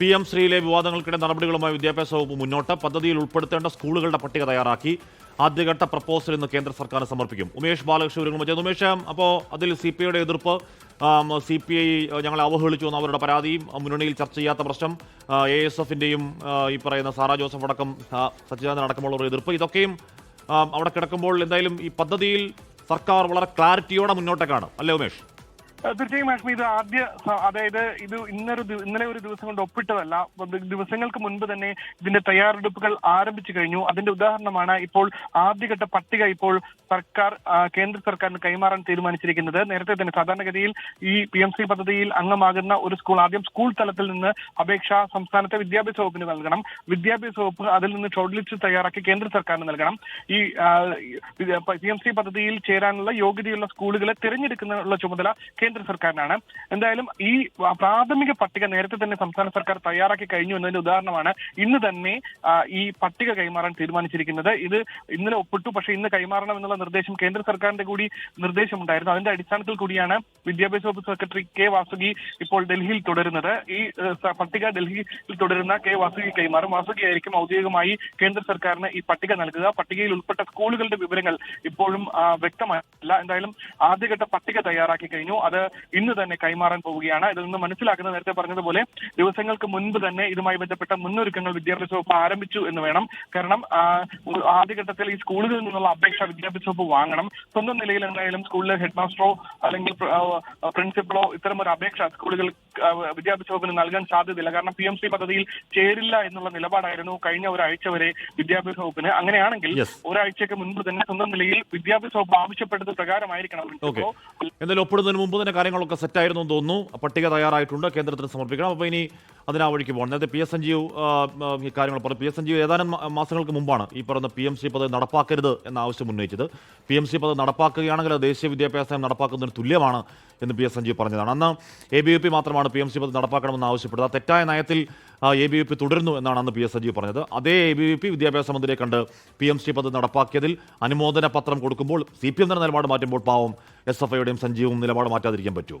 P M ശ്രീയിലെ വിവാദങ്ങൾക്കിടെ നടപടികളുമായി വിദ്യാഭ്യാസ വകുപ്പ് മുന്നോട്ട് പദ്ധതിയിൽ ഉൾപ്പെടുത്തേണ്ട സ്കൂളുകളുടെ പട്ടിക തയ്യാറാക്കി. ആദ്യഘട്ട പ്രപ്പോസൽ ഇന്ന് കേന്ദ്ര സർക്കാർ സമർപ്പിക്കും. ഉമേഷ് ബാലകൃഷ്ണ വിവരങ്ങൾ വെച്ചത് ഉമേഷ് അപ്പോൾ അതിൽ സി പി ഐയുടെ എതിർപ്പ് സി പി ഐ ഞങ്ങളെ അവഹേളിച്ചു എന്ന അവരുടെ പരാതിയും മുന്നണിയിൽ ചർച്ച ചെയ്യാത്ത പ്രശ്നം എ എസ് എഫിന്റെയും ഈ പറയുന്ന സാറാ ജോസഫ് അടക്കം സച്ചിദാനന്ദൻ അടക്കമുള്ളവരുടെ എതിർപ്പ്. ഇതൊക്കെയും അവിടെ കിടക്കുമ്പോൾ എന്തായാലും ഈ പദ്ധതിയിൽ സർക്കാർ വളരെ ക്ലാരിറ്റിയോടെ മുന്നോട്ടേക്കാണ്. അല്ലേ ഉമേഷ്? തീർച്ചയായും ആഷ്മി ഇത് ആദ്യ അതായത് ഇത് ഇന്നൊരു ഇന്നലെ ഒരു ദിവസം കൊണ്ട് ഒപ്പിട്ടതല്ല. ദിവസങ്ങൾക്ക് മുൻപ് തന്നെ ഇതിന്റെ തയ്യാറെടുപ്പുകൾ ആരംഭിച്ചു കഴിഞ്ഞു. അതിന്റെ ഉദാഹരണമാണ് ഇപ്പോൾ ആദ്യഘട്ട പട്ടിക ഇപ്പോൾ സർക്കാർ കേന്ദ്ര സർക്കാരിന് കൈമാറാൻ തീരുമാനിച്ചിരിക്കുന്നത്. നേരത്തെ തന്നെ സാധാരണഗതിയിൽ ഈ പി എം സി പദ്ധതിയിൽ അംഗമാകുന്ന ഒരു സ്കൂൾ ആദ്യം സ്കൂൾ തലത്തിൽ നിന്ന് അപേക്ഷ സംസ്ഥാനത്തെ വിദ്യാഭ്യാസ വകുപ്പിന് നൽകണം. വിദ്യാഭ്യാസ വകുപ്പ് അതിൽ നിന്ന് ഷോർട്ട് ലിസ്റ്റ് തയ്യാറാക്കി കേന്ദ്ര സർക്കാരിന് നൽകണം. ഈ പി എം സി പദ്ധതിയിൽ ചേരാനുള്ള യോഗ്യതയുള്ള സ്കൂളുകളെ തിരഞ്ഞെടുക്കുന്നതിനുള്ള ചുമതല കേന്ദ്ര സർക്കാരിനാണ്. എന്തായാലും ഈ പ്രാഥമിക പട്ടിക നേരത്തെ തന്നെ സംസ്ഥാന സർക്കാർ തയ്യാറാക്കി കഴിഞ്ഞു എന്നതിന്റെ ഉദാഹരണമാണ് ഇന്ന് തന്നെ ഈ പട്ടിക കൈമാറാൻ തീരുമാനിച്ചിരിക്കുന്നത്. ഇത് ഇന്നലെ ഒപ്പിട്ടു പക്ഷേ ഇന്ന് കൈമാറണം എന്നുള്ള നിർദ്ദേശം കേന്ദ്ര സർക്കാരിന്റെ കൂടി നിർദ്ദേശമുണ്ടായിരുന്നു. അതിന്റെ അടിസ്ഥാനത്തിൽ കൂടിയാണ് വിദ്യാഭ്യാസ വകുപ്പ് സെക്രട്ടറി കെ വാസുകി ഇപ്പോൾ ഡൽഹിയിൽ തുടരുന്നത്. ഈ പട്ടിക ഡൽഹിയിൽ തുടരുന്ന കെ വാസുകി കൈമാറും. വാസുകി ആയിരിക്കും ഔദ്യോഗികമായി കേന്ദ്ര സർക്കാരിന് ഈ പട്ടിക നൽകുക. പട്ടികയിൽ ഉൾപ്പെട്ട സ്കൂളുകളുടെ വിവരങ്ങൾ ഇപ്പോഴും വ്യക്തമല്ല. എന്തായാലും ആദ്യഘട്ട പട്ടിക തയ്യാറാക്കി കഴിഞ്ഞു. അത് ഇന്ന് തന്നെ കൈമാറാൻ പോവുകയാണ്. ഇതിൽ നിന്ന് മനസ്സിലാക്കുന്നത് നേരത്തെ പറഞ്ഞതുപോലെ ദിവസങ്ങൾക്ക് മുൻപ് തന്നെ ഇതുമായി ബന്ധപ്പെട്ട മുന്നൊരുക്കങ്ങൾ വിദ്യാഭ്യാസ വകുപ്പ് ആരംഭിച്ചു എന്ന് വേണം. കാരണം ആദ്യഘട്ടത്തിൽ ഈ സ്കൂളുകളിൽ നിന്നുള്ള അപേക്ഷ വിദ്യാഭ്യാസ വകുപ്പ് വാങ്ങണം. സ്വന്തം നിലയിൽ എന്തായാലും സ്കൂളിലെ ഹെഡ് മാസ്റ്ററോ അല്ലെങ്കിൽ പ്രിൻസിപ്പളോ ഇത്തരം ഒരു അപേക്ഷ സ്കൂളുകൾ വിദ്യാഭ്യാസ വകുപ്പിന് നൽകാൻ സാധ്യതയില്ല. കാരണം പി എം സി പദ്ധതിയിൽ ചേരില്ല എന്നുള്ള നിലപാടായിരുന്നു കഴിഞ്ഞ ഒരാഴ്ച വരെ വിദ്യാഭ്യാസ വകുപ്പിന്. അങ്ങനെയാണെങ്കിൽ ഒരാഴ്ചയ്ക്ക് മുൻപ് തന്നെ സ്വന്തം നിലയിൽ വിദ്യാഭ്യാസ വകുപ്പ് ആവശ്യപ്പെട്ടത് പ്രകാരമായിരിക്കണം എന്തായാലും ഒപ്പിടുന്നതിന് മുമ്പ് തന്നെ കാര്യങ്ങളൊക്കെ സെറ്റായിരുന്നു എന്ന് തോന്നുന്നു. പട്ടിക തയ്യാറായിട്ടുണ്ട്. കേന്ദ്രത്തിന് സമർപ്പിക്കണം. അപ്പൊ ഇനി അതിനാ വഴിക്ക് പോകണം. നേരത്തെ പി എസ് സഞ്ജീവ് ആ, ആ, ഈ കാര്യങ്ങൾ പറഞ്ഞു. പി എസ് സഞ്ജീവ് ഏതാനും മാസങ്ങൾക്ക് മുമ്പാണ് ഈ പറയുന്ന പി എം സി പദ്ധതി നടപ്പാക്കരുത് എന്ന ആവശ്യം ഉന്നയിച്ചത്. പി എം സി പദ്ധതി നടപ്പാക്കുകയാണെങ്കിൽ ദേശീയ വിദ്യാഭ്യാസ നയം നടപ്പാക്കുന്നതിന് തുല്യമാണ് എന്ന് പി എസ് സഞ്ജീവ് പറഞ്ഞതാണ്. അന്ന് എ ബി വി പി മാത്രമാണ് പി എം സി പദ്ധതി നടപ്പാക്കണമെന്ന് ആവശ്യപ്പെട്ടത് ആ തെറ്റായ നയത്തിൽ എ ബി വി പി തുടരുന്നു എന്നാണ് അന്ന് പി എസ് സഞ്ജീവ് പറഞ്ഞത്. അതേ എ ബി വി പി വിദ്യാഭ്യാസ മന്ത്രിയെ കണ്ട് പി എം സി പദ്ധതി നടപ്പാക്കിയതിൽ അനുമോദന പത്രം കൊടുക്കുമ്പോൾ സി പി എം തന്നെ നിലപാട് മാറ്റുമ്പോൾ പാവം എസ് എഫ് ഐയുടെയും സഞ്ജീവും നിലപാട് മാറ്റാതിരിക്കാൻ പറ്റുമോ?